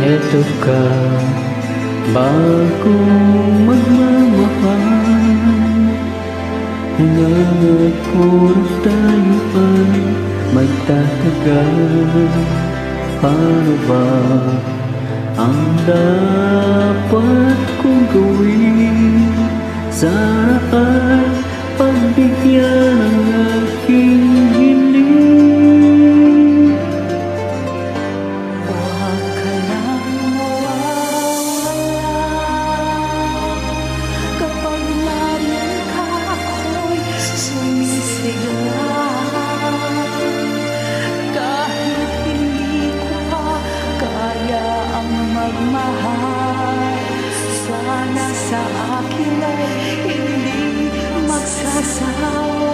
Nandito ka bago magmamahal Hanggang oras tayo ay magtatagal. Paano ba ang dapat kong gawin Sana ay pagbigyan ang aking magmahal Sana sa akin ay hindi magsasawa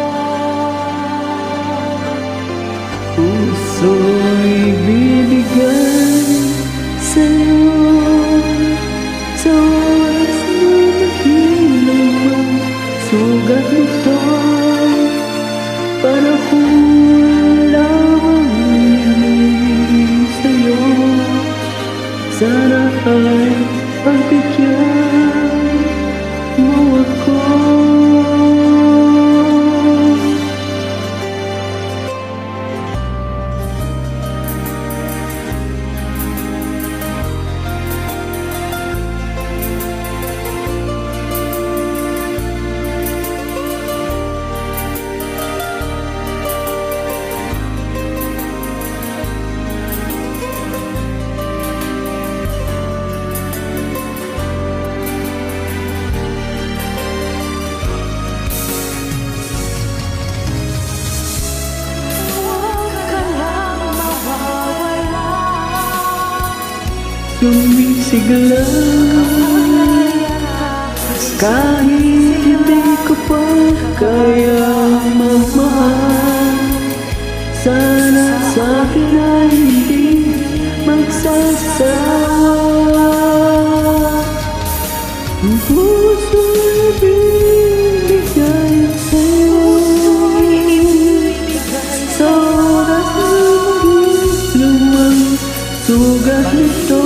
pagbigyan Sumisigla Kahit hindi ko pa kaya magmahal Sana sa akin ay hindi magsasawa. Ang puso'y bibigay sa'yo Sa oras na mahirap ang sugat nito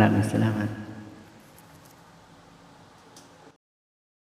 Salam selamat.